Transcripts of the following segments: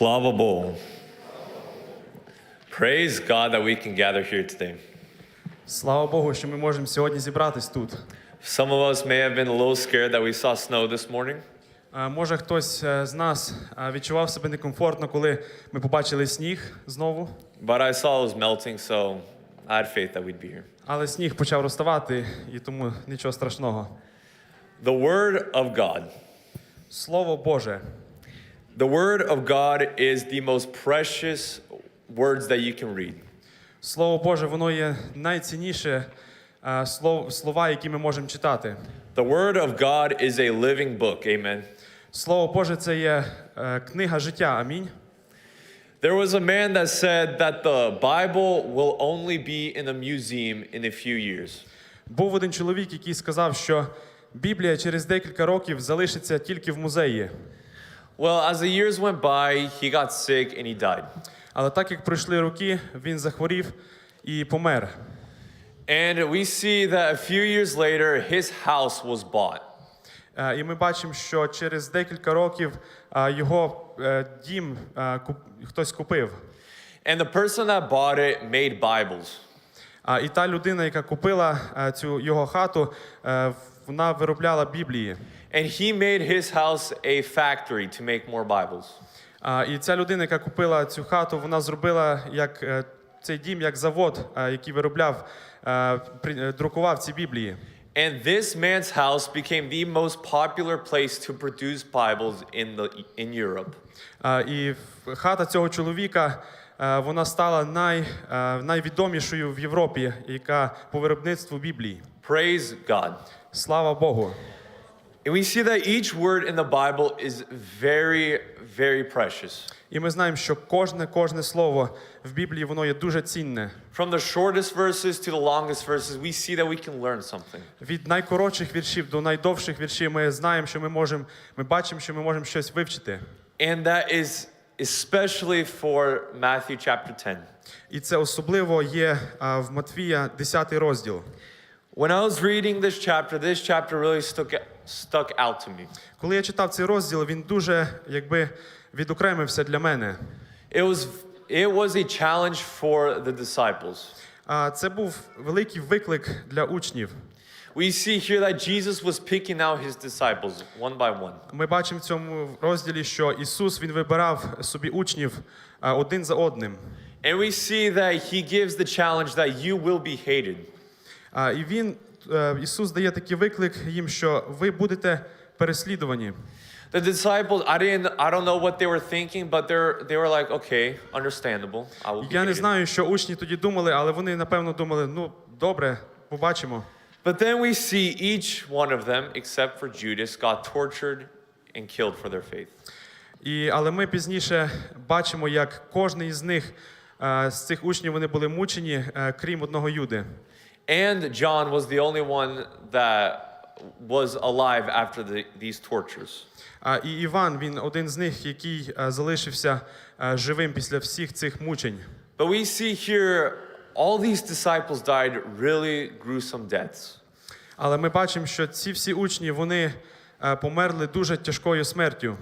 Slava Bowl. Praise God that we can gather here today. Слава Богу, що ми можемо сьогодні зібратись тут. Some of us may have been a little scared that we saw snow this morning, Е, Може, хтось е, з нас е, відчував себе некомфортно, коли ми побачили сніг знову, but I saw it was melting, so I had faith that we'd be here. але сніг почав розставати, і тому нічого страшного. The Word of God. Слово Боже. The Word of God is the most precious words that you can read. Слово Боже, воно є найцінніше е, слов- слова, які ми можемо читати. The Word of God is a living book. Amen. Слово Боже це є е, книга життя. Амінь. There was a man that said that the Bible will only be in a museum in a few years. Був один чоловік, який сказав, що Біблія через декілька років залишиться тільки в музеї. Well, as the years went by, he got sick and he died. Але так як пройшли роки, він захворів і помер. And we see that a few years later, his house was bought. Е, І ми бачимо, що через декілька років е, його е, дім е, куп- хтось купив. And the person that bought it made Bibles. А І та людина, яка купила е, цю його хату, е, вона виробляла Біблії. And he made his house a factory to make more Bibles. А, І ця людина, яка купила цю хату, вона зробила як е, цей дім, як завод, е, який виробляв, е, при- е, друкував ці Біблії. And this man's house became the most popular place to produce Bibles in, the, in Europe. А, І в- хата цього чоловіка е, вона стала най, е, найвідомішою в Європі, яка по виробництву Біблії. Praise God. Слава Богу! And we see that each word in the Bible is very, very precious. І ми знаємо, що кожне кожне слово в Біблії воно є дуже цінне. From the shortest verses to the longest verses, we see that we can learn something. Від найкоротших віршів до найдовших віршів ми знаємо, що ми можемо, ми бачимо, що ми можемо щось вивчити. And that is especially for Matthew chapter 10. І це особливо є в Матвія 10 розділ. When I was reading this chapter, this chapter really stuck, stuck out to me. Коли я читав цей розділ, він дуже якби відокремився для мене. It was, it was a challenge for the disciples. А це був великий виклик для учнів. We see here that Jesus was picking out his disciples one by one. Ми бачимо в цьому розділі, що Ісус він вибирав собі учнів а, один за одним. And we see that he gives the challenge that you will be hated. І він, е, Ісус дає такий виклик їм, що ви будете переслідувані. The disciples, I didn't, I don't know what they were thinking, but they're, they were like, okay, understandable. I will Я не знаю, що учні тоді думали, але вони напевно думали: ну добре, побачимо. But then we see each one of them, except for Judas, got tortured and killed for their faith. І, але ми пізніше бачимо, як кожен із них е, з цих учнів вони були мучені, е, крім одного юди. And John was the only one that was alive after the, these tortures. А і Іван він один з них, який е, залишився е, живим після всіх цих мучень. But we see here all these disciples died really gruesome deaths. Але ми бачимо, що ці всі учні вони е, померли дуже тяжкою смертю.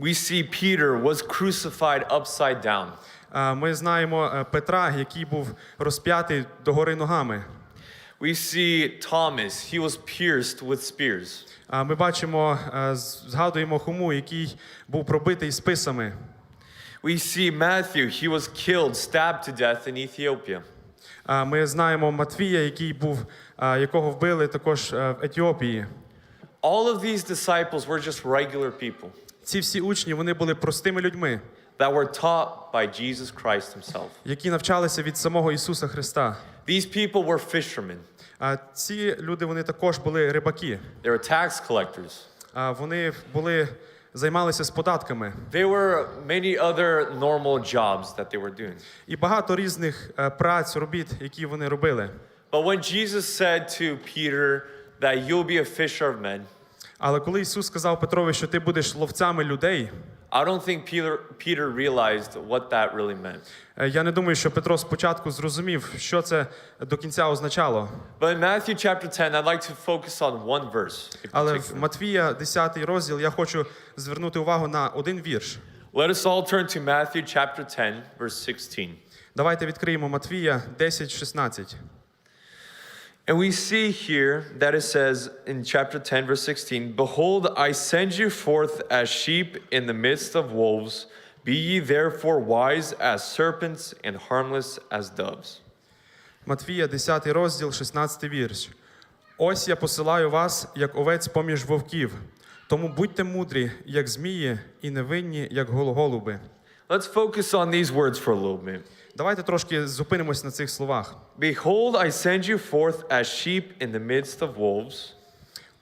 We see Peter was crucified upside down. Е, Ми знаємо е, Петра, який був розп'ятий догори ногами. We see Thomas, he was pierced with spears. А Ми бачимо, е, згадуємо Хому, який був пробитий списами. We see Matthew, he was killed, stabbed to death in Ethiopia. А Ми знаємо Матвія, який був, якого вбили також е, в Етіопії. All of these disciples were just regular people Ці всі учні вони були простими людьми, that were taught by Jesus Christ himself. які навчалися від самого Ісуса Христа. These people were fishermen, А ці люди вони також були рибаки. they were tax collectors. А Вони були займалися з податками There were many other normal jobs that they were doing. і багато різних е, праць, робіт, які вони робили. But when Jesus said to Peter that you'll be a fisher of men, Але коли Ісус сказав Петрові, що ти будеш ловцями людей, I don't think Peter, Peter realized what that really meant. е, я не думаю, що Петро спочатку зрозумів, що це до кінця означало. But in Matthew chapter 10, I'd like to focus on one verse. in Але в particular. Матвія, 10 розділ, я хочу звернути увагу на один вірш. Let us all turn to Matthew chapter 10, verse 16. Давайте відкриємо Матвія 10.16. And we see here that it says in chapter 10, verse 16 Behold, I send you forth as sheep in the midst of wolves. Be ye therefore wise as serpents and harmless as doves. Матвія 10 розділ, 16 вірш. Ось я посилаю вас, як овець поміж вовків. Тому будьте мудрі, як змії, і невинні, як гол- голуби. Let's focus on these words for a little bit. Давайте трошки зупинимось на цих словах. Behold, I send you forth as sheep in the midst of wolves.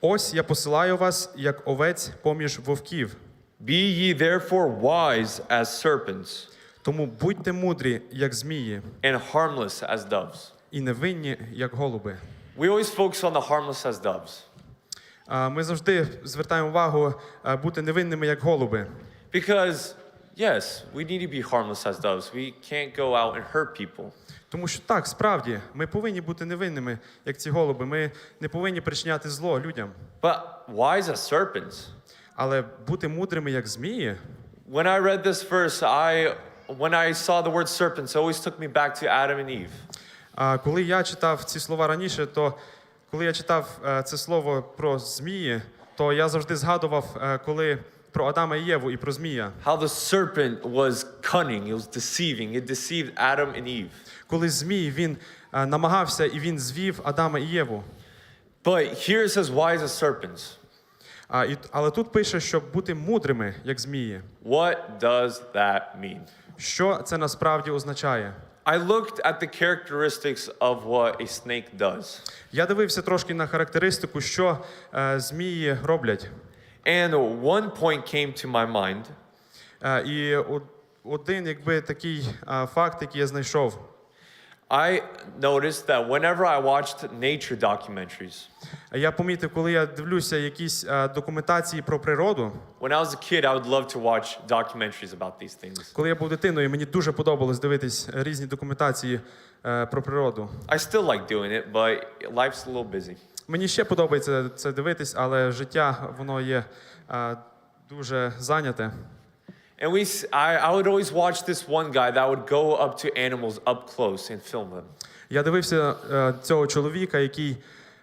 Ось я посилаю вас, як овець поміж вовків. Be ye therefore wise as serpents Тому будьте мудрі, як змії, and harmless as doves. і невинні, як голуби. We always focus on the harmless as doves Ми завжди звертаємо увагу бути невинними, як голуби. because, yes, we need to be harmless as doves. We can't go out and hurt people. Тому що так, справді, ми повинні бути невинними, як ці голуби. Ми не повинні причиняти зло людям. But wise as serpents. Але бути мудрими, як змії, When I read this verse, I when I saw the word serpents, it always took me back to Adam and Eve. А коли я читав ці слова раніше, то коли я читав е, це слово про змії, то я завжди згадував, е, коли про Адама і Єву і про змія. How the serpent was cunning, it was deceiving, it deceived Adam and Eve. Коли змій він е, намагався і він звів Адама і Єву. But here it says wise as serpents. А, і, але тут пише, щоб бути мудрими, як змії. What does that mean? Що це насправді означає? I looked at the characteristics of what a snake does. Я дивився трошки на характеристику, що е, змії роблять. And one point came to my mind, Е, і од- один, якби такий е, факт, який я знайшов. I noticed that whenever I watched nature documentaries, Я помітив, коли я дивлюся якісь е, документації про природу. when I was a kid, I would love to watch documentaries about these things. Коли я був дитиною, мені дуже подобалось дивитись різні документації е, про природу. I still like doing it, but life's a little busy. Мені ще подобається це дивитись, але життя воно є е, дуже зайняте. And we, I, I would always watch this one guy that would go up to animals up close and film them. Я дивився е, цього чоловіка, який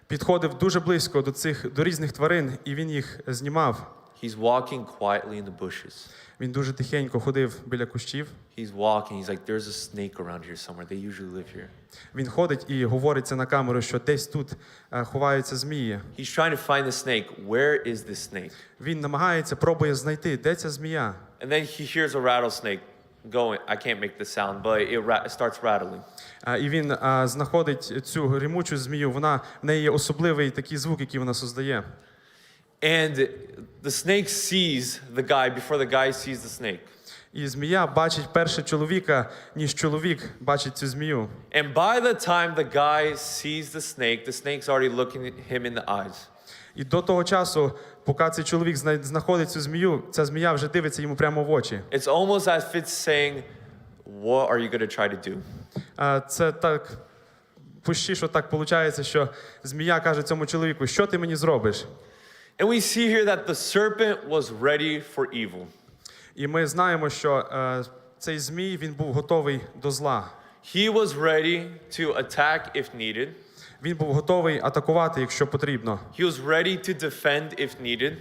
підходив дуже близько до цих до різних тварин, і він їх знімав. He's walking quietly in the bushes. Він дуже тихенько ходив біля кущів. He's walking. He's like, there's a snake around here somewhere. They usually live here. Він ходить і говорить це на камеру, що десь тут е, ховаються змії. He's trying to find the snake. Where is this snake? Він намагається, пробує знайти, де ця змія. And then he hears a rattlesnake going. I can't make the sound, but it, ra- it starts rattling. Е, І він е, знаходить цю гримучу змію. Вона в неї є особливий такий звук, який вона создає. And the snake sees the guy before the guy sees the snake. І змія бачить перше чоловіка, ніж чоловік бачить цю змію. And by the time the guy sees the snake, the snake's already looking at him in the eyes. І до того часу, поки цей чоловік знаходить цю змію, ця змія вже дивиться йому прямо в очі. It's almost as if it's saying, What are you going to try to do? Е, Це так пущі, що так виходить, що змія каже цьому чоловіку, що ти мені зробиш? And we see here that the serpent was ready for evil. І ми знаємо, що е, цей змій він був готовий до зла. He was ready to attack if needed. Він був готовий атакувати, якщо потрібно. He was ready to defend if needed.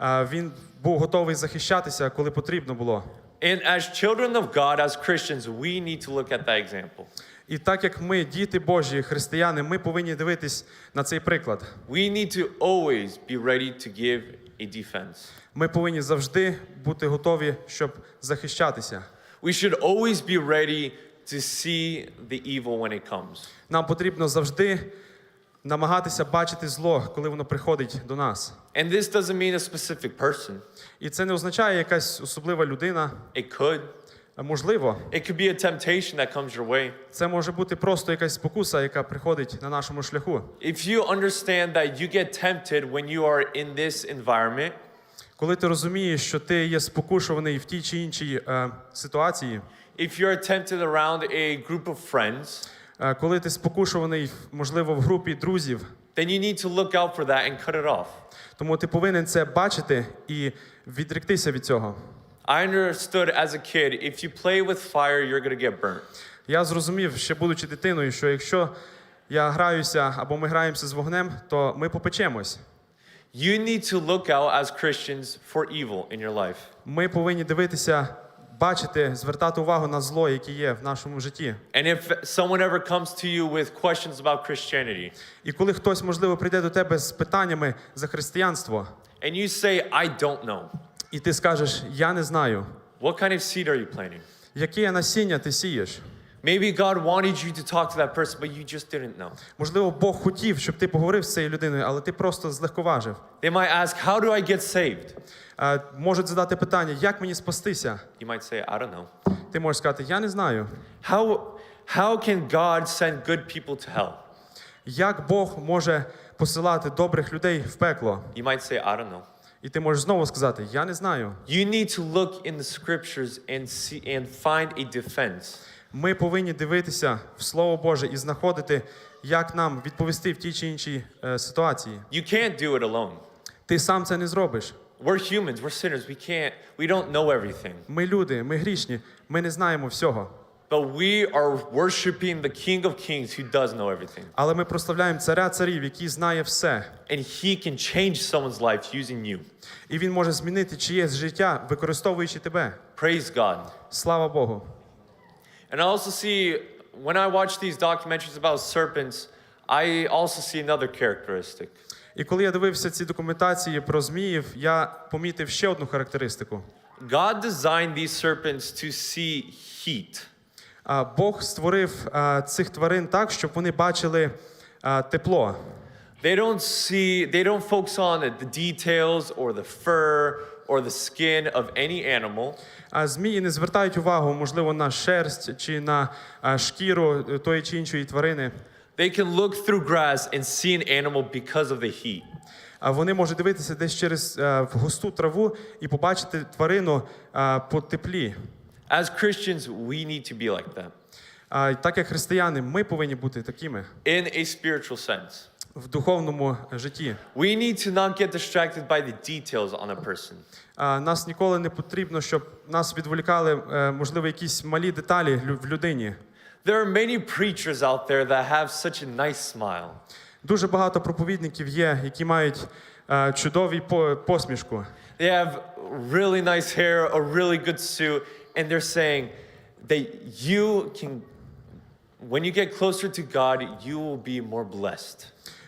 Е, Він був готовий захищатися, коли потрібно було. And as children of God, as Christians, we need to look at that example. І так як ми, діти Божі, християни, ми повинні дивитись на цей приклад. We need to always be ready to give a defense. Ми повинні завжди бути готові, щоб захищатися. We should always be ready to see the evil when it comes. Нам потрібно завжди намагатися бачити зло, коли воно приходить до нас. And this doesn't mean a specific person. І це не означає якась особлива людина. It could. Можливо, It could be a temptation that comes your way. це може бути просто якась спокуса, яка приходить на нашому шляху. If you understand that you get tempted when you are in this environment, Коли ти розумієш, що ти є спокушуваний в тій чи іншій е, ситуації, if you're tempted around a group of friends, е, коли ти спокушуваний, можливо, в групі друзів, then you need to look out for that and cut it off. тому ти повинен це бачити і відректися від цього. I understood as a kid if you play with fire, you're to get burnt. Я зрозумів, ще будучи дитиною, що якщо я граюся або ми граємося з вогнем, то ми попечемось. You need to look out as Christians for evil in your life. Ми повинні дивитися, бачити, звертати увагу на зло, яке є в нашому житті. And if someone ever comes to you with questions about Christianity, І коли хтось, можливо, прийде до тебе з питаннями за християнство, and you say, I don't know, і ти скажеш, я не знаю, what kind of seed are you planting? яке насіння ти сієш. Maybe God wanted you to talk to that person, but you just didn't know. Можливо, Бог хотів, щоб ти поговорив з цією людиною, але ти просто злегковажив. They might ask, How do I get saved? Можуть задати питання, як мені спастися? You might say, I don't know. Ти можеш сказати, я не знаю. How, how can God send good people to hell? Як Бог може посилати добрих людей в пекло? You might say, I don't know. І ти можеш знову сказати, я не знаю. You need to look in the scriptures and see and find a defense. Ми повинні дивитися в Слово Боже і знаходити, як нам відповісти в тій чи іншій е, ситуації. You can't do it alone. Ти сам це не зробиш. We're humans, we're sinners. We can't, we don't know everything. Ми люди, ми грішні, ми не знаємо всього. But we are worshiping the King of Kings who does know everything. Але ми прославляємо царя царів, який знає все. And he can change someone's life using you. І він може змінити чиєсь життя, використовуючи тебе. Praise God. Слава Богу. And I also see, when I watch these documentaries about serpents, I also see another characteristic. І коли я дивився ці документації про зміїв, я помітив ще одну характеристику. God designed these serpents to see heat. Бог створив цих тварин так, щоб вони бачили тепло. They don't see, they don't focus on the details or the fur or the skin of any animal. А змії не звертають увагу, можливо, на шерсть чи на шкіру е, тої чи іншої тварини. They can look through grass and see an animal because of the heat. А вони можуть дивитися десь через е, в густу траву і побачити тварину по теплі. As Christians, we need to be like that А, так як християни, ми повинні бути такими in a spiritual sense. в духовному житті. We need to not get distracted by the details on a person. А, Нас ніколи не потрібно, щоб нас відволікали, е, можливо, якісь малі деталі лю- в людині. There are many preachers out there that have such a nice smile. Дуже багато проповідників є, які мають е, чудові по- посмішку. They have really nice hair, a really good suit, and they're saying that you can, when you get closer to God, you will be more blessed.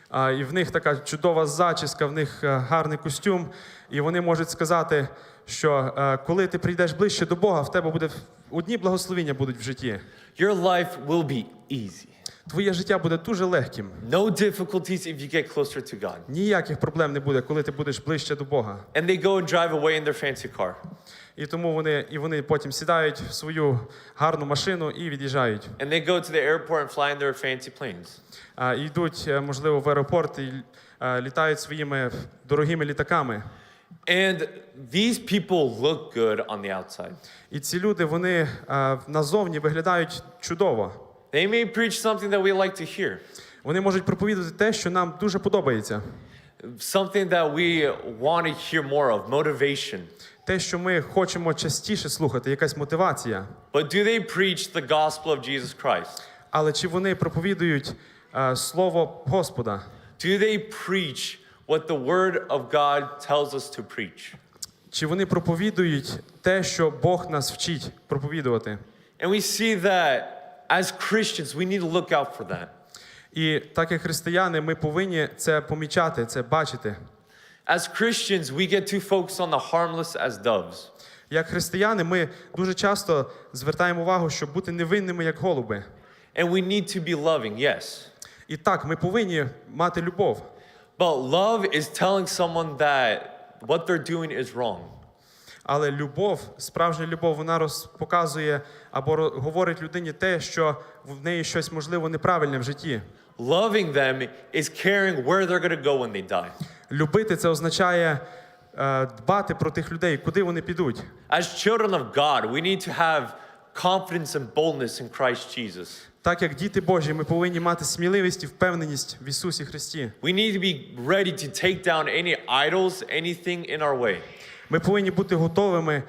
А, І в них така чудова зачіска, в них е, гарний костюм, і вони можуть сказати, що е, коли ти прийдеш ближче до Бога, в тебе буде одні благословіння будуть в житті. Your life will be easy. Твоє життя буде дуже легким. No difficulties if you get closer to God. Ніяких проблем не буде, коли ти будеш ближче до Бога. And they go and drive away in their fancy car. І тому вони і вони потім сідають в свою гарну машину і від'їжджають. And they go to the airport and fly in their fancy planes. А, йдуть, е, можливо, в аеропорт і е, літають своїми дорогими літаками. And these people look good on the outside. І ці люди вони е, назовні виглядають чудово. They may preach something that we like to hear, Вони можуть проповідати те, що нам дуже подобається, something that we want to hear more of, motivation. те, що ми хочемо частіше слухати, якась мотивація. But do they preach the gospel of Jesus Christ? Але чи вони проповідують е, слово Господа? Do they preach what the word of God tells us to preach? Чи вони проповідують те, що Бог нас вчить проповідувати? And we see that as Christians, we need to look out for that. І так як християни, ми повинні це помічати, це бачити. As Christians, we get too focused on the harmless as doves. Як християни, ми дуже часто звертаємо увагу, щоб бути невинними, як голуби. And we need to be loving, yes. І так, ми повинні мати любов. But love is telling someone that what they're doing is wrong. Але любов, справжня любов, вона показує або говорить людині те, що в неї щось можливо неправильне в житті. Loving them is caring where they're going to go when they die. Любити це означає е, дбати про тих людей, куди вони підуть. As children of God, we need to have confidence and boldness in Christ Jesus. Так як діти Божі, ми повинні мати сміливість і впевненість в Ісусі Христі. We need to be ready to take down any idols, anything in our way. Ми повинні бути готовими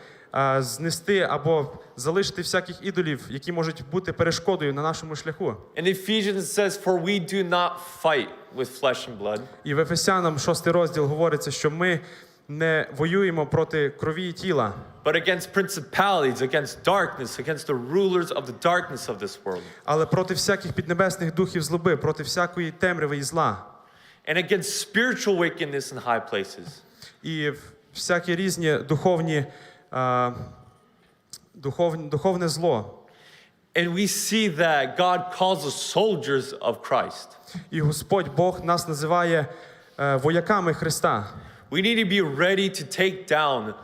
знести або залишити всяких ідолів, які можуть бути перешкодою на нашому шляху. In Ephesians it says, For we do not fight with flesh and blood, І в Ефесянам 6 розділ говориться, що ми не воюємо проти крові і тіла, but against principalities, against darkness, against the rulers of the darkness of this world, але проти всяких піднебесних духів злоби, проти всякої темряви і зла, and against spiritual wickedness in high places. і всякі різні духовні, е, духовні, духовне зло. And we see that God calls us soldiers of Christ. І Господь Бог нас називає е, вояками Христа. We need to be ready to take down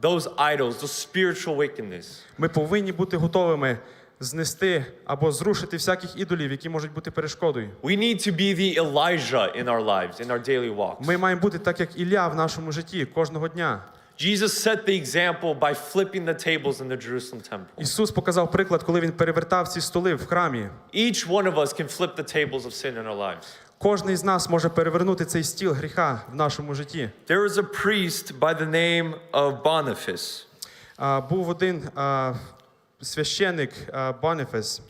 those idols, those spiritual wickedness. Ми повинні бути готовими знести або зрушити всяких ідолів, які можуть бути перешкодою. We need to be the Elijah in our lives, in our daily walks. Ми маємо бути так, як Ілля в нашому житті кожного дня. Jesus set the example by flipping the tables in the Jerusalem temple. Ісус показав приклад, коли він перевертав ці столи в храмі. Each one of us can flip the tables of sin in our lives. Кожний з нас може перевернути цей стіл гріха в нашому житті. There was a priest by the name of Boniface. Був один а, священик а, Бонифес,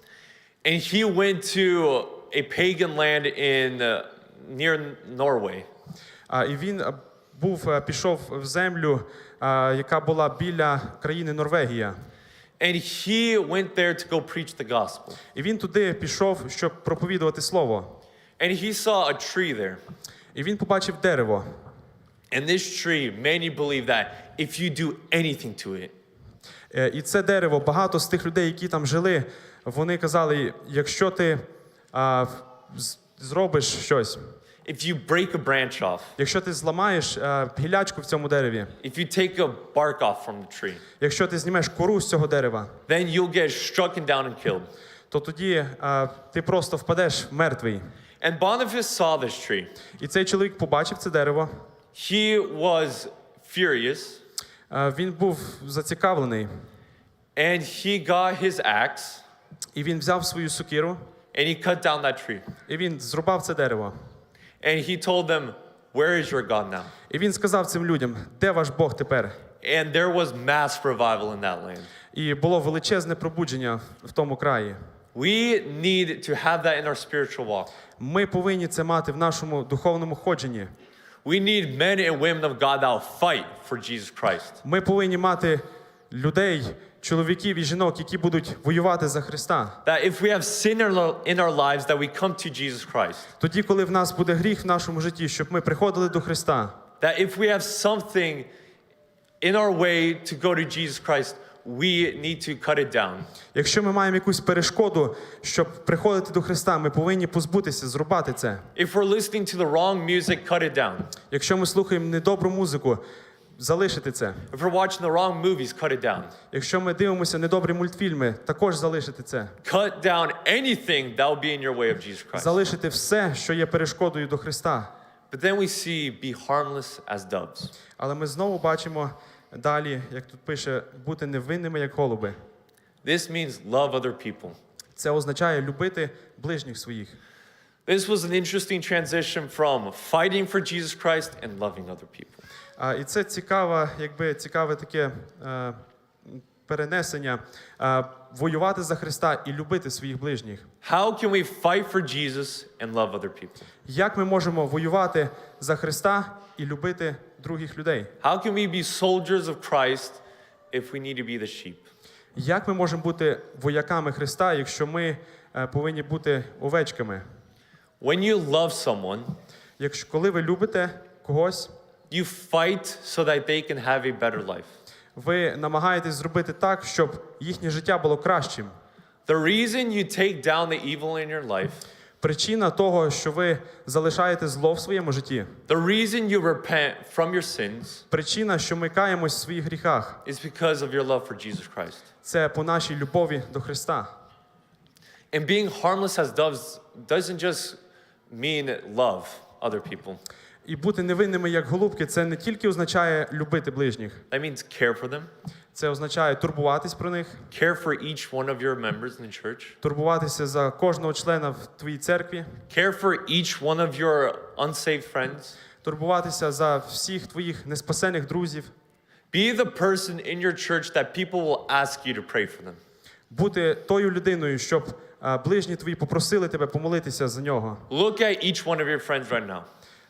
And he went to a pagan land in uh, near Norway. а, і він а, був а, пішов в землю, а, яка була біля країни Норвегія. And he went there to go preach the gospel. І він туди пішов, щоб проповідувати слово. And he saw a tree there. І він побачив дерево. And this tree, many believe that if you do anything to it, Е, І це дерево, багато з тих людей, які там жили, вони казали: якщо ти а, зробиш щось, if you break a branch off, якщо ти зламаєш а, гілячку в цьому дереві, if you take a bark off from the tree, якщо ти знімеш кору з цього дерева, then you'll get struck down and killed. то тоді а, ти просто впадеш мертвий. And Boniface saw this tree. І цей чоловік побачив це дерево. He was furious Він був зацікавлений, and he got his axe і він взяв свою сокиру, and he cut down that tree. і він зрубав це дерево. And he told them, Where is your God now? І він сказав цим людям, де ваш Бог тепер? And there was mass revival in that land. І було величезне пробудження в тому краї. We need to have that in our spiritual walk. Ми повинні це мати в нашому духовному ходженні. We need men and women of God that will fight for Jesus Christ. Ми повинні мати людей, чоловіків і жінок, які будуть воювати за Христа. That if we have sin in our- in our lives, that we come to Jesus Christ. Тоді, коли в нас буде гріх в нашому житті, щоб ми приходили до Христа. That if we have something in our way to go to Jesus Christ, we need to cut it down. Якщо ми маємо якусь перешкоду, щоб приходити до Христа, ми повинні позбутися, зрубати це. If we're listening to the wrong music, cut it down. Якщо ми слухаємо недобру музику, залишити це. If we're watching the wrong movies, cut it down. Якщо ми дивимося недобрі мультфільми, також залишити це. Cut down anything that will be in your way of Jesus Christ. Залишити все, що є перешкодою до Христа. But then we see be harmless as doves. Але ми знову бачимо далі, як тут пише, бути невинними, як голуби. This means love other people. Це означає любити ближніх своїх. This was an interesting transition from fighting for Jesus Christ and loving other people. А, і це цікаве, якби цікаве таке е, перенесення е, воювати за Христа і любити своїх ближніх. How can we fight for Jesus and love other people? Як ми можемо воювати за Христа і любити других людей? How can we be soldiers of Christ if we need to be the sheep? Як ми можемо бути вояками Христа, якщо ми е, повинні бути овечками? When you love someone, Якщо коли ви любите когось, you fight so that they can have a better life. ви намагаєтесь зробити так, щоб їхнє життя було кращим. The reason you take down the evil in your life, Причина того, що ви залишаєте зло в своєму житті, the reason you repent from your sins причина, що ми каємось в своїх гріхах, is because of your love for Jesus Christ. це по нашій любові до Христа. And being harmless as doves doesn't just mean love other people. І бути невинними як голубки, це не тільки означає любити ближніх, That means care for them, це означає турбуватись про них, care for each one of your members in the church, турбуватися за кожного члена в твоїй церкві, care for each one of your unsaved friends, турбуватися за всіх твоїх неспасених друзів, Be the person in your church that people will ask you to pray for them. Бути тою людиною, щоб е, ближні твої попросили тебе помолитися за нього. Look at each one of your friends right now.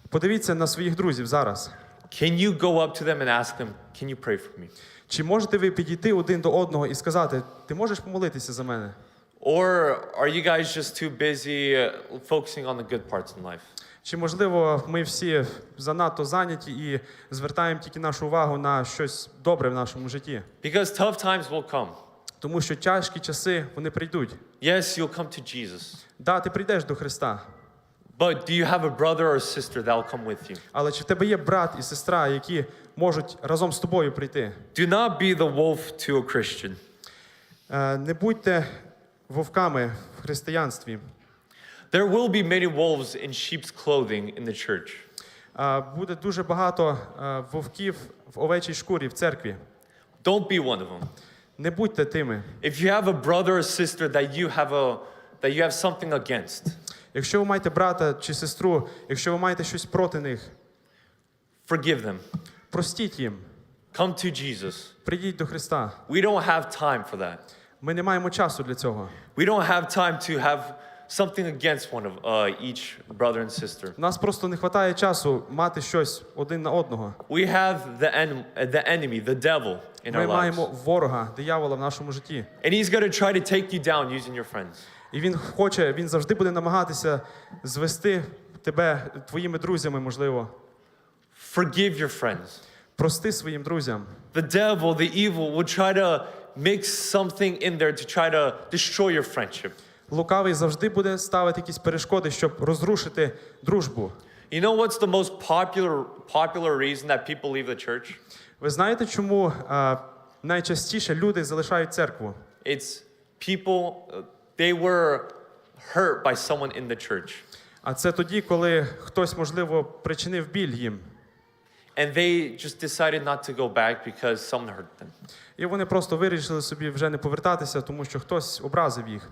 Подивіться на своїх друзів зараз. Can you go up to them and ask them, Can you pray for me? Чи можете ви підійти один до одного і сказати, ти можеш помолитися за мене? Or are you guys just too busy uh, focusing on the good parts in life? Чи можливо ми всі занадто зайняті і звертаємо тільки нашу увагу на щось добре в нашому житті? Because tough times will come. Тому що тяжкі часи вони прийдуть. Yes, you'll come to Jesus. Да, ти прийдеш до Христа, But do you have a brother or sister that will come with you? але чи в тебе є брат і сестра, які можуть разом з тобою прийти? Do not be the wolf to a Christian. Е, Не будьте вовками в християнстві. There will be many wolves in sheep's clothing in the church. Е, Буде дуже багато е, вовків в овечій шкурі в церкві. Don't be one of them. Не будьте тими. If you have a brother or sister that you have a that you have something against, Якщо ви маєте брата чи сестру, якщо ви маєте щось проти них, forgive them. простіть їм, Come to Jesus. прийдіть до Христа. We don't have time for that. Ми не маємо часу для цього. We don't have time to have something against one of uh, each brother and sister. У нас просто не вистачає часу мати щось один на одного. We have the, en- uh, the enemy, the devil, in Ми our lives. маємо ворога, диявола в нашому житті. And he's going to try to take you down using your friends. І він хоче, він завжди буде намагатися звести тебе твоїми друзями, можливо. Forgive your friends. Прости своїм друзям. The devil, the evil, will try to mix something in there to try to destroy your friendship. Лукавий завжди буде ставити якісь перешкоди, щоб розрушити дружбу. You know what's the most popular popular reason that people leave the church? Ви знаєте, чому е, найчастіше люди залишають церкву? It's people they were hurt by someone in the church. А це тоді, коли хтось, можливо, причинив біль їм. And they just decided not to go back because someone hurt them. І вони просто вирішили собі вже не повертатися, тому що хтось образив їх.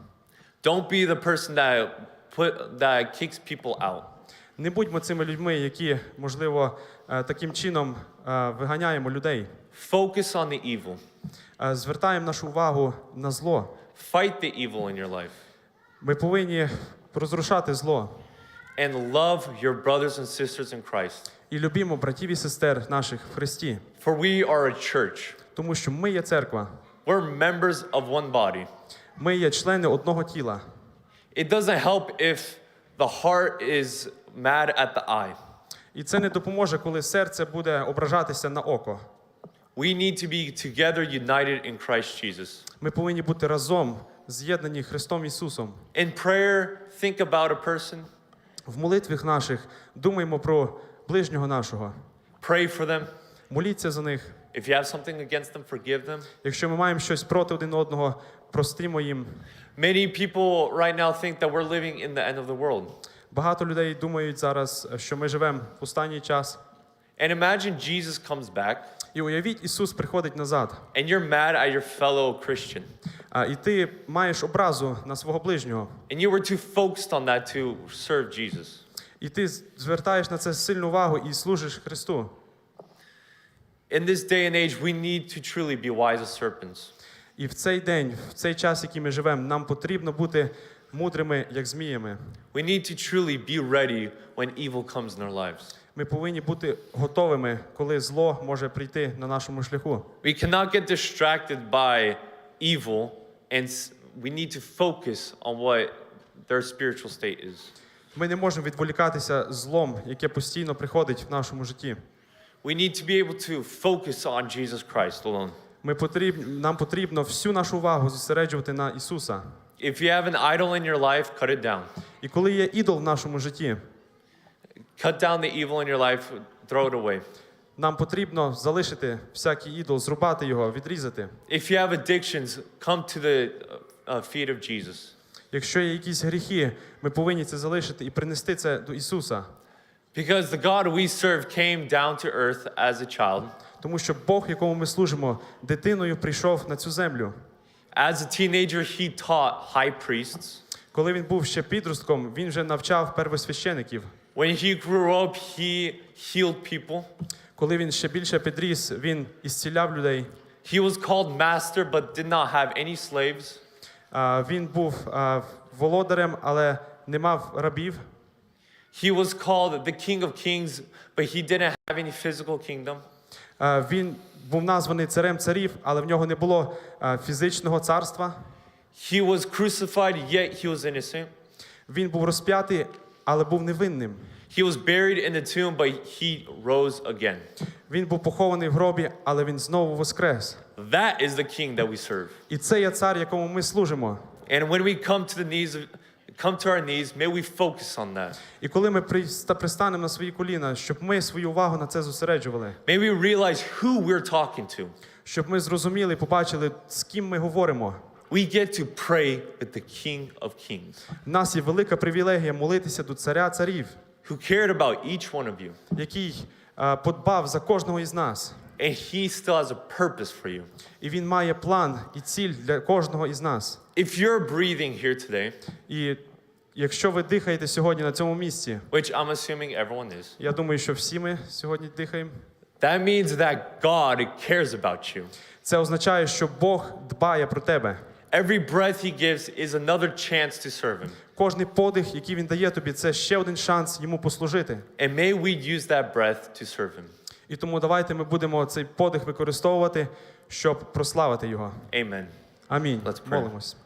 Don't be the person that put that kicks people out. Не будьмо цими людьми, які, можливо, е, таким чином е, виганяємо людей. Focus on the evil. Е, Звертаємо нашу увагу на зло. Fight the evil in your life. Ми повинні розрушати зло And love your brothers and sisters in Christ. і любімо братів і сестер наших в Христі, For we are a church. тому що ми є церква, We're members of one body. Ми є члени одного тіла. It doesn't help if the heart is mad at the eye. І це не допоможе, коли серце буде ображатися на око. We need to be together, united in Christ Jesus. Ми повинні бути разом, з'єднані Христом Ісусом. In prayer, think about a person, В молитвах наших думаємо про ближнього нашого. pray for them. Моліться за них. If you have something against them, forgive them. Якщо ми маємо щось проти один одного, простимо їм. Many people right now think that we're living in the end of the world. Багато людей думають зараз, що ми живемо в останній час. And imagine Jesus comes back І уявіть, Ісус приходить назад, and you're mad at your fellow Christian. а, і ти маєш образу на свого ближнього. And you were too focused on that to serve Jesus. І ти звертаєш на це сильну увагу і служиш Христу. In this day and age, we need to truly be wise as serpents. І в цей день, в цей час, який ми живемо, нам потрібно бути мудрими, як зміями. We need to truly be ready when evil comes in our lives. Ми повинні бути готовими, коли зло може прийти на нашому шляху. We cannot get distracted by evil, and s- we need to focus on what their spiritual state is. Ми не можемо відволікатися злом, яке постійно приходить в нашому житті. We need to be able to focus on Jesus Christ alone. Ми потріб, нам потрібно всю нашу увагу зосереджувати на Ісуса. If you have an idol in your life, cut it down. І коли є ідол в нашому житті, Cut down the evil in your life, throw it away. нам потрібно залишити всякий ідол, зрубати його, відрізати. If you have addictions, come to the uh, feet of Jesus. Якщо є якісь гріхи, ми повинні це залишити і принести це до Ісуса. Because the God we serve came down to earth as a child. Тому що Бог, якому ми служимо, дитиною прийшов на цю землю. As a teenager, he taught high priests. Коли він був ще підростком, він вже навчав первосвящеників. When he grew up, he healed people. Коли він ще більше підріс, він ісціляв людей. He was called master, but did not have any slaves. А, Він був а, володарем, але не мав рабів. He was called the King of Kings, but he didn't have any physical kingdom. Він був названий царем царів, але в нього не було фізичного царства. He was crucified, yet he was innocent. Він був розп'ятий, але був невинним. He was buried in the tomb, but he rose again. Він був похований в гробі, але він знову воскрес. That is the king that we serve. І це є цар, якому ми служимо. And when we come to the knees, of, come to our knees, may we focus on that. І коли ми приста- пристанемо на свої коліна, щоб ми свою увагу на це зосереджували, May we realize who we're talking to. щоб ми зрозуміли і побачили, з ким ми говоримо. We get to pray with the King of Kings, У нас є велика привілегія молитися до царя царів, who cared about each one of you. який е, подбав за кожного із нас. And he still has a purpose for you. І він має план і ціль для кожного із нас. If you're breathing here today, І якщо ви дихаєте сьогодні на цьому місці, which I'm assuming everyone is, я думаю, що всі ми сьогодні дихаємо. that means that God cares about you. Це означає, що Бог дбає про тебе. Every breath he gives is another chance to serve him. Кожний подих, який він дає тобі, це ще один шанс йому послужити. And may we use that breath to serve him. І тому давайте ми будемо цей подих використовувати, щоб прославити його. Amen. Амінь. Let's pray. Молимось.